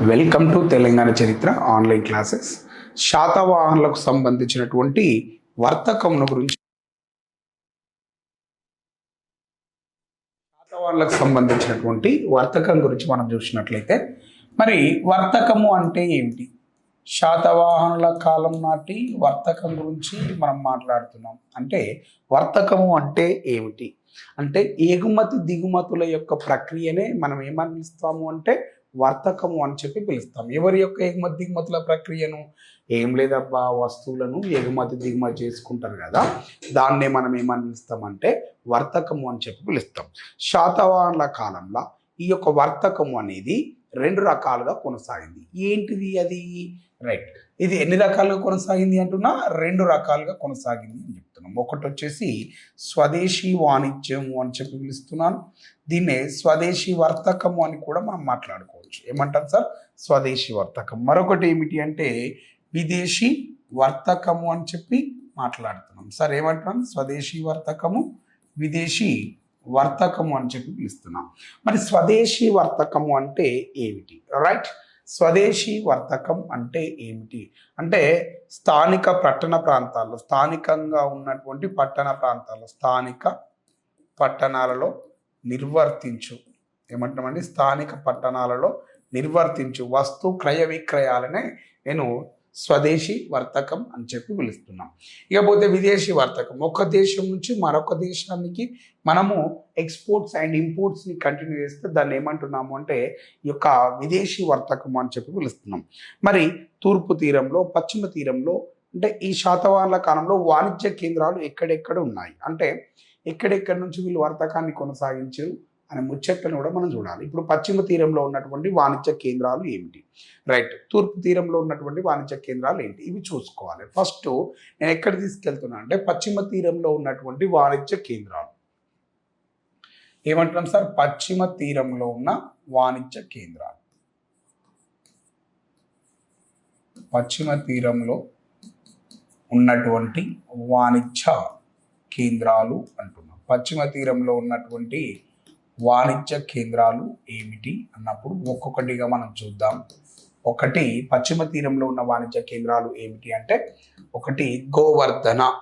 Welcome to Telangana చరిత్ర online classes శాతవాహనులకు సంబంధించినటువంటి వర్తకమును గురించి శాతవాహనులకు సంబంధించినటువంటి వర్తకం గురించి మనం చూసినట్లయితే మరి వర్తకము అంటే ఏమిటి? శాతవాహనుల కాలం నాటి వర్తకం గురించి మనం మాట్లాడుతున్నాం. అంటే వర్తకము అంటే ఏమిటి? అంటే ఎగుమతి దిగుమతుల యొక్క ప్రక్రియనే మనం ఏమనిస్తాము అంటే వర్తకము అని చెప్పి పిలుస్తాం. ఎవరి యొక్క ఎగుమతి దిగుమతుల ప్రక్రియను? ఏం లేదబ్బా వస్తువులను ఎగుమతి దిగుమతి చేసుకుంటారు కదా దాన్నే మనం ఏమని పిలుస్తామంటే వర్తకము అని చెప్పి పిలుస్తాం. శాతవాహనుల కాలంలో ఈ యొక్క వర్తకము అనేది రెండు రకాలుగా కొనసాగింది. ఏంటిది అది? రైట్. ఇది ఎన్ని రకాలుగా కొనసాగింది అంటున్నా? రెండు రకాలుగా కొనసాగింది అని చెప్తున్నాం. ఒకటి వచ్చేసి స్వదేశీ వాణిజ్యము అని చెప్పి పిలుస్తున్నాను. దీన్నే స్వదేశీ వర్తకము అని కూడా మనం మాట్లాడుకోవచ్చు. ఏమంటారు సార్? స్వదేశీ వర్తకం. మరొకటి ఏమిటి అంటే విదేశీ వర్తకము అని చెప్పి మాట్లాడుతున్నాం. సార్ ఏమంటున్నాం? స్వదేశీ వర్తకము విదేశీ వర్తకము అని చెప్పి పిలుస్తున్నాం. మరి స్వదేశీ వర్తకము అంటే ఏమిటి? రైట్? స్వదేశీ వర్తకం అంటే ఏమిటి? అంటే స్థానిక పట్టణ ప్రాంతాల్లో స్థానికంగా ఉన్నటువంటి పట్టణ ప్రాంతాల్లో స్థానిక పట్టణాలలో నిర్వర్తించు ఏమంటామండి? స్థానిక పట్టణాలలో నిర్వర్తించు వస్తు క్రయ విక్రయాలనే నేను స్వదేశీ వర్తకం అని చెప్పి పిలుస్తున్నాం. ఇకపోతే విదేశీ వర్తకం. ఒక దేశం నుంచి మరొక దేశానికి మనము ఎక్స్పోర్ట్స్ అండ్ ఇంపోర్ట్స్ని కంటిన్యూ చేస్తే దాన్ని ఏమంటున్నాము అంటే ఈ యొక్క విదేశీ వర్తకం అని చెప్పి పిలుస్తున్నాం. మరి తూర్పు తీరంలో పశ్చిమ తీరంలో అంటే ఈ శాతవాహనుల కాలంలో వాణిజ్య కేంద్రాలు ఎక్కడెక్కడ ఉన్నాయి? అంటే ఎక్కడెక్కడి నుంచి వీళ్ళు వర్తకాన్ని కొనసాగించారు? అనే ముచ్చట్లను కూడా మనం చూడాలి. ఇప్పుడు పశ్చిమ తీరంలో ఉన్నటువంటి వాణిజ్య కేంద్రాలు ఏమిటి? రైట్. తూర్పు తీరంలో ఉన్నటువంటి వాణిజ్య కేంద్రాలు ఏంటి? ఇవి చూసుకోవాలి. ఫస్ట్ నేను ఎక్కడ తీసుకెళ్తున్నా అంటే పశ్చిమ తీరంలో ఉన్నటువంటి వాణిజ్య కేంద్రాలు. ఏమంటున్నాం సార్? పశ్చిమ తీరంలో ఉన్న వాణిజ్య కేంద్రాలు. పశ్చిమ తీరంలో ఉన్నటువంటి వాణిజ్య కేంద్రాలు అంటున్నాం. పశ్చిమ తీరంలో ఉన్నటువంటి వాణిజ్య కేంద్రాలు ఏమిటి అన్నప్పుడు ఒక్కొక్కటిగా మనం చూద్దాం. ఒకటి పశ్చిమ తీరంలో ఉన్న వాణిజ్య కేంద్రాలు ఏమిటి అంటే ఒకటి గోవర్ధన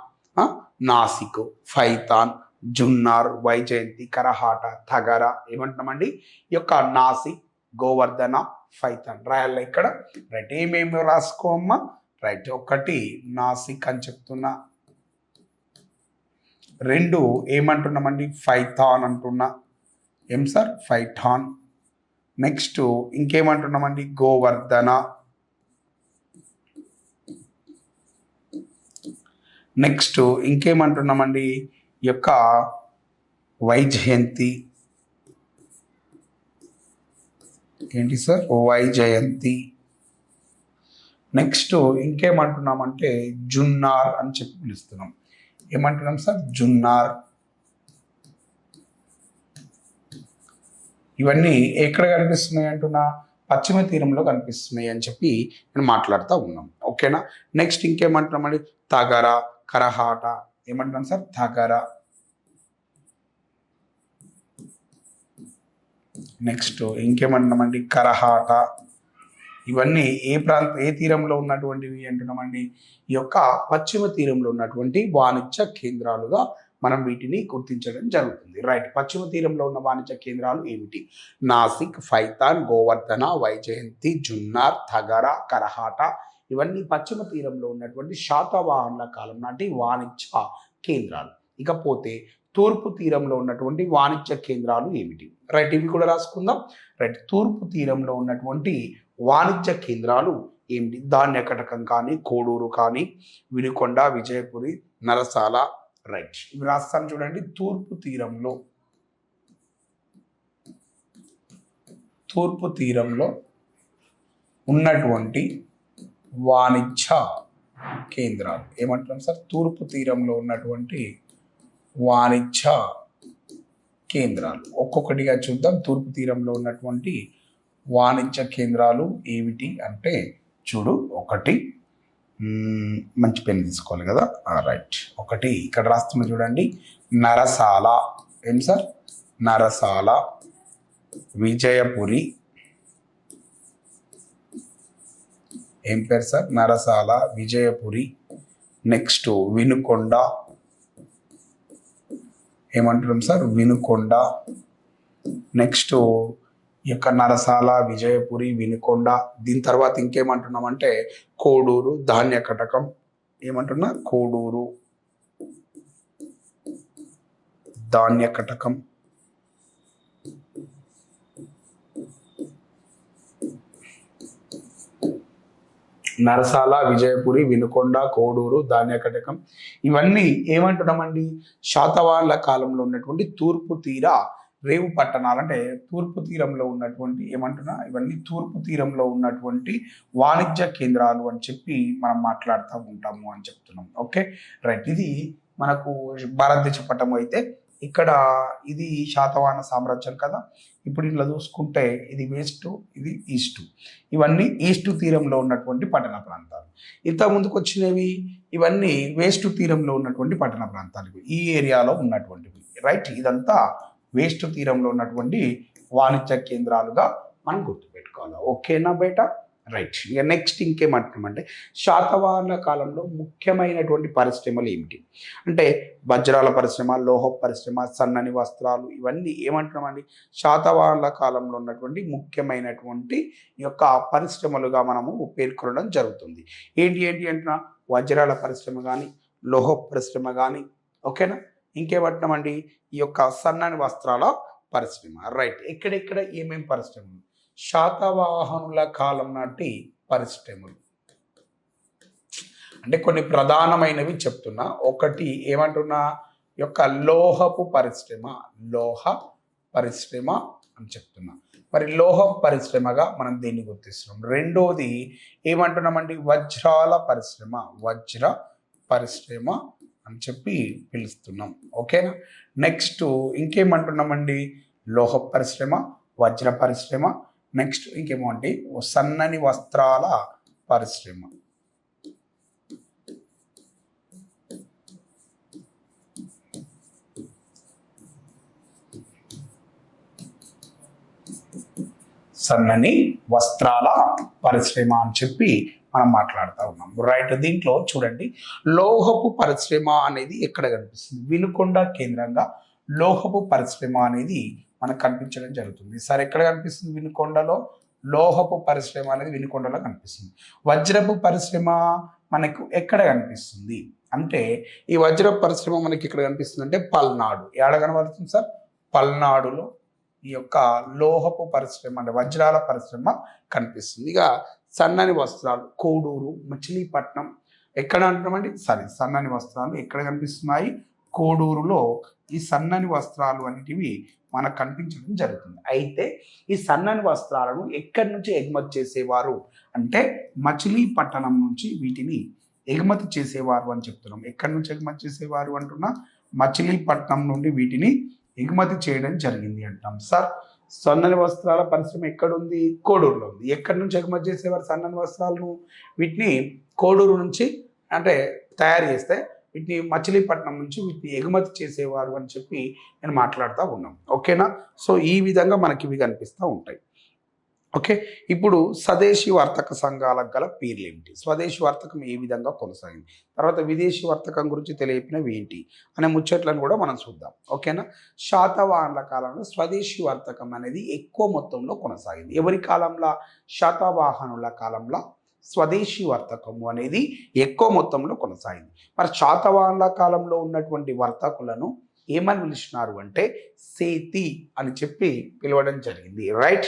నాసిక్ ఫైతాన్ జున్నార్ వైజయంతి కరహాట తగర ఏమంటున్నామండి? ఈ యొక్క నాసిక్ గోవర్ధన ఫైతాన్ రాయల్ ఇక్కడ. రైట్ ఏమేమి రాసుకోమ్మా? రైట్ ఒకటి నాసిక్ అని చెప్తున్నా. రెండు ఏమంటున్నామండి? ఫైథాన్ అంటున్నా. ఏం సార్? ఫైథాన్. నెక్స్ట్ ఇంకేమంటున్నామండి? గోవర్ధన. నెక్స్ట్ ఇంకేమంటున్నామండి? ఈ యొక్క వైజయంతి. ఏంటి సార్? వైజయంతి. నెక్స్ట్ ఇంకేమంటున్నామంటే జున్నార్ అని చెప్పి పిలుస్తున్నాం. ఏమంటున్నాం సార్? జున్నార్. ఇవన్నీ ఎక్కడ కనిపిస్తున్నాయి అంటున్నా? పశ్చిమ తీరంలో కనిపిస్తున్నాయి అని చెప్పి నేను మాట్లాడుతూ ఉన్నాం. ఓకేనా? నెక్స్ట్ ఇంకేమంటున్నామండి తగర కరహాట ఏమంటున్నాం సార్? తగర. నెక్స్ట్ ఇంకేమంటున్నామండి కరహాట. ఇవన్నీ ఏ ప్రాంత ఏ తీరంలో ఉన్నటువంటివి అంటున్నామండి ఈ యొక్క పశ్చిమ తీరంలో ఉన్నటువంటి వాణిజ్య కేంద్రాలుగా మనం వీటిని గుర్తించడం జరుగుతుంది. రైట్ పశ్చిమ తీరంలో ఉన్న వాణిజ్య కేంద్రాలు ఏమిటి? నాసిక్ ఫైతాన్ గోవర్ధన వైజయంతి జున్నార్ థగర కరహాట ఇవన్నీ పశ్చిమ తీరంలో ఉన్నటువంటి శాతవాహనుల కాలం నాటి వాణిజ్య కేంద్రాలు. ఇకపోతే తూర్పు తీరంలో ఉన్నటువంటి వాణిజ్య కేంద్రాలు ఏమిటి? రైట్ ఇవి కూడా రాసుకుందాం. రైట్ తూర్పు తీరంలో ఉన్నటువంటి వాణిజ్య కేంద్రాలు ఏమిటి? ధాన్య కటకం కానీ కోడూరు కానీ వినుకొండ విజయపురి నరసాల రైట్. ఇవి రాస్తాను చూడండి. తూర్పు తీరంలో తూర్పు తీరంలో ఉన్నటువంటి వాణిజ్య కేంద్రాలు. ఏమంటున్నాం సార్? తూర్పు తీరంలో ఉన్నటువంటి వాణిజ్య కేంద్రాలు. ఒక్కొక్కటిగా చూద్దాం. తూర్పు తీరంలో ఉన్నటువంటి వాణిజ్య కేంద్రాలు ఏమిటి అంటే చూడు ఒకటి మంచి పెన్ తీసుకోవాలి కదా? రైట్ ఒకటి ఇక్కడ రాస్తున్నా చూడండి. నరసాల. ఏం సార్? నరసాల. విజయపురి. ఏం పేరు సార్? నరసాల విజయపురి. నెక్స్ట్ వినుకొండ. ఏమంటున్నాం సార్? వినుకొండ. నెక్స్ట్ ఈ యొక్క నరసాల విజయపురి వినుకొండ దీని తర్వాత ఇంకేమంటున్నామంటే కోడూరు ధాన్య కటకం ఏమంటున్నా? కోడూరు. ధాన్య కటకం. నరసాల విజయపురి వినుకొండ కోడూరు ధాన్య కటకం. ఇవన్నీ ఏమంటున్నామండి? శాతవాహనుల కాలంలో ఉన్నటువంటి తూర్పు తీర రేవు పట్టణాలు అంటే తూర్పు తీరంలో ఉన్నటువంటి ఏమంటున్నా? ఇవన్నీ తూర్పు తీరంలో ఉన్నటువంటి వాణిజ్య కేంద్రాలు అని చెప్పి మనం మాట్లాడుతూ ఉంటాము అని చెప్తున్నాం. ఓకే? రైట్. ఇది మనకు భారతదేశ పట్టం అయితే ఇక్కడ ఇది శాతవాహన సామ్రాజ్యం కదా? ఇప్పుడు ఇట్లా చూసుకుంటే ఇది వెస్ట్ ఇది ఈస్ట్. ఇవన్నీ ఈస్ట్ తీరంలో ఉన్నటువంటి పట్టణ ప్రాంతాలు. ఇంత ముందుకు వచ్చినవి ఇవన్నీ వేస్ట్ తీరంలో ఉన్నటువంటి పట్టణ ప్రాంతాలు. ఈ ఏరియాలో ఉన్నటువంటివి. రైట్. ఇదంతా వేస్ట్ తీరంలో ఉన్నటువంటి వాణిజ్య కేంద్రాలుగా మనం గుర్తుపెట్టుకోవాలి. ఓకేనా బయట రైట్. ఇక నెక్స్ట్ ఇంకేమంటున్నామంటే శాతవాహన కాలంలో ముఖ్యమైనటువంటి పరిశ్రమలు ఏమిటి? అంటే వజ్రాల పరిశ్రమ లోహ పరిశ్రమ సన్నని వస్త్రాలు ఇవన్నీ ఏమంటున్నామండి? శాతవాహనుల కాలంలో ఉన్నటువంటి ముఖ్యమైనటువంటి యొక్క పరిశ్రమలుగా మనము పేర్కొనడం జరుగుతుంది. ఏంటి ఏంటి అంటున్నా? వజ్రాల పరిశ్రమ కానీ లోహ పరిశ్రమ కానీ ఓకేనా? ఇంకేమంటున్నామండి ఈ యొక్క సన్నని వస్త్రాల పరిశ్రమ. రైట్ ఎక్కడెక్కడ ఏమేం పరిశ్రమలు? శాతవాహనుల కాలం నాటి పరిశ్రమలు. అంటే కొన్ని ప్రధానమైనవి చెప్తున్నా. ఒకటి ఏమంటున్నా? ఈ యొక్క లోహపు పరిశ్రమ. లోహ పరిశ్రమ అని చెప్తున్నా. మరి లోహ పరిశ్రమగా మనం దీన్ని గుర్తిస్తున్నాం. రెండోది ఏమంటున్నామండి? వజ్రాల పరిశ్రమ. వజ్ర పరిశ్రమ. అని చెప్పి పిలుస్తున్నాం. ఓకేనా? నెక్స్ట్ ఇంకేమంటున్నామండి? లోహ పరిశ్రమ వజ్ర పరిశ్రమ. నెక్స్ట్ ఇంకేమో అండి సన్నని వస్త్రాల పరిశ్రమ. సన్నని వస్త్రాల పరిశ్రమ అని చెప్పి మనం మాట్లాడుతూ ఉన్నాం. రైట్ దీంట్లో చూడండి లోహపు పరిశ్రమ అనేది ఎక్కడ కనిపిస్తుంది? వినుకొండ కేంద్రంగా లోహపు పరిశ్రమ అనేది మనకు కనిపించడం జరుగుతుంది. సార్ ఎక్కడ కనిపిస్తుంది వినుకొండలో? లోహపు పరిశ్రమ అనేది వినుకొండలో కనిపిస్తుంది. వజ్రపు పరిశ్రమ మనకు ఎక్కడ కనిపిస్తుంది? అంటే ఈ వజ్ర పరిశ్రమ మనకి ఇక్కడ కనిపిస్తుంది అంటే పల్నాడు. ఏడ కనబడుతుంది సార్? పల్నాడులో ఈ యొక్క లోహపు పరిశ్రమ అంటే వజ్రాల పరిశ్రమ కనిపిస్తుంది. ఇక సన్నని వస్త్రాలు కోడూరు మచిలీపట్నం ఎక్కడ అంటున్నామండి సరే సన్నని వస్త్రాలు ఎక్కడ కనిపిస్తున్నాయి? కోడూరులో ఈ సన్నని వస్త్రాలు అనేటివి మనకు కనిపించడం జరుగుతుంది. అయితే ఈ సన్నని వస్త్రాలను ఎక్కడి నుంచి ఎగుమతి చేసేవారు? అంటే మచిలీపట్నం నుంచి వీటిని ఎగుమతి చేసేవారు అని చెప్తున్నాం. ఎక్కడి నుంచి ఎగుమతి చేసేవారు అంటున్నా? మచిలీపట్నం నుండి వీటిని ఎగుమతి చేయడం జరిగింది అంటాం. సార్ సన్నని వస్త్రాల పరిశ్రమ ఎక్కడుంది? కోడూరులో ఉంది. ఎక్కడి నుంచి ఎగుమతి చేసేవారు సన్నని వస్త్రాలను? వీటిని కోడూరు నుంచి అంటే తయారు చేస్తే వీటిని మచిలీపట్నం నుంచి వీటిని ఎగుమతి చేసేవారు అని చెప్పి నేను మాట్లాడుతూ ఉన్నాం. ఓకేనా? సో ఈ విధంగా మనకి ఇవి కనిపిస్తూ ఉంటాయి. ఓకే? ఇప్పుడు స్వదేశీ వర్తక సంఘాలకు గల పేర్లు ఏమిటి స్వదేశీ వర్తకం ఏ విధంగా కొనసాగింది? తర్వాత విదేశీ వర్తకం గురించి తెలియపినవి ఏంటి? అనే ముచ్చట్లను కూడా మనం చూద్దాం. ఓకేనా? శాతవాహనుల కాలంలో స్వదేశీ వర్తకం అనేది ఎక్కువ మొత్తంలో కొనసాగింది. ఎవరి కాలంలో? శాతవాహనుల కాలంలో స్వదేశీ వర్తకము అనేది ఎక్కువ మొత్తంలో కొనసాగింది. మరి శాతవాహనుల కాలంలో ఉన్నటువంటి వర్తకులను ఏమని పిలిచినారు అంటే సేతి అని చెప్పి పిలవడం జరిగింది. రైట్?